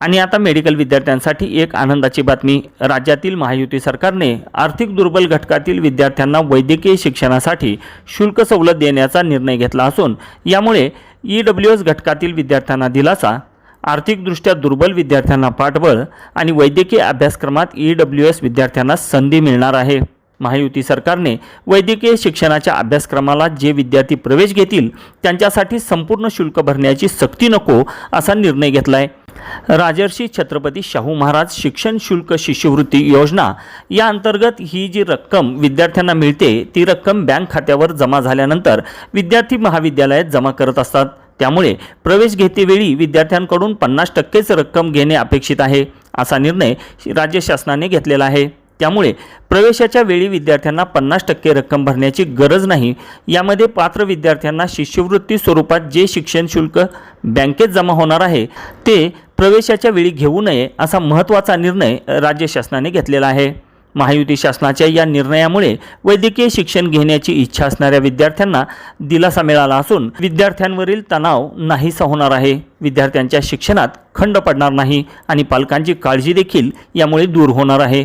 आणि आता मेडिकल विद्यार्थ्यांसाठी एक आनंदाची बातमी. राज्यातील महायुती सरकारने आर्थिक दुर्बल घटकातील विद्यार्थ्यांना वैद्यकीय शिक्षणासाठी शुल्क सवलत देण्याचा निर्णय घेतला असून यामुळे ई डब्ल्यू एस घटकातील विद्यार्थ्यांना दिलासा आर्थिकदृष्ट्या दुर्बल विद्यार्थ्यांना पाठबळ आणि वैद्यकीय अभ्यासक्रमात ई डब्ल्यू एस विद्यार्थ्यांना संधी मिळणार आहे. महायुती सरकारने वैद्यकीय शिक्षणाच्या अभ्यासक्रमाला जे विद्यार्थी प्रवेश घेतील त्यांच्यासाठी संपूर्ण शुल्क भरण्याची सक्ती नको असा निर्णय घेतला आहे राजर्षी छत्रपती शाहू महाराज शिक्षण शुल्क शिष्यवृत्ती योजना या अंतर्गत ही जी रक्कम विद्यार्थ्यांना मिळते ती रक्कम बँक खात्यावर जमा झाल्यानंतर विद्यार्थी महाविद्यालयात जमा करत असतात. त्यामुळे प्रवेश घेतेवेळी विद्यार्थ्यांकडून पन्नास टक्केच रक्कम घेणे अपेक्षित आहे असा निर्णय राज्य शासनाने घेतलेला आहे. त्यामुळे प्रवेशाच्या वेळी विद्यार्थ्यांना पन्नास टक्के रक्कम भरण्याची गरज नाही. यामध्ये पात्र विद्यार्थ्यांना शिष्यवृत्ती स्वरूपात जे शिक्षण शुल्क बँकेत जमा होणार आहे ते प्रवेशाच्या वेळी घेऊ नये असा महत्त्वाचा निर्णय राज्य शासनाने घेतलेला आहे. महायुती शासनाच्या या निर्णयामुळे वैद्यकीय शिक्षण घेण्याची इच्छा असणाऱ्या विद्यार्थ्यांना दिलासा मिळाला असून विद्यार्थ्यांवरील तणाव नाहीसा होणार आहे. विद्यार्थ्यांच्या शिक्षणात खंड पडणार नाही आणि पालकांची काळजी देखील यामुळे दूर होणार आहे.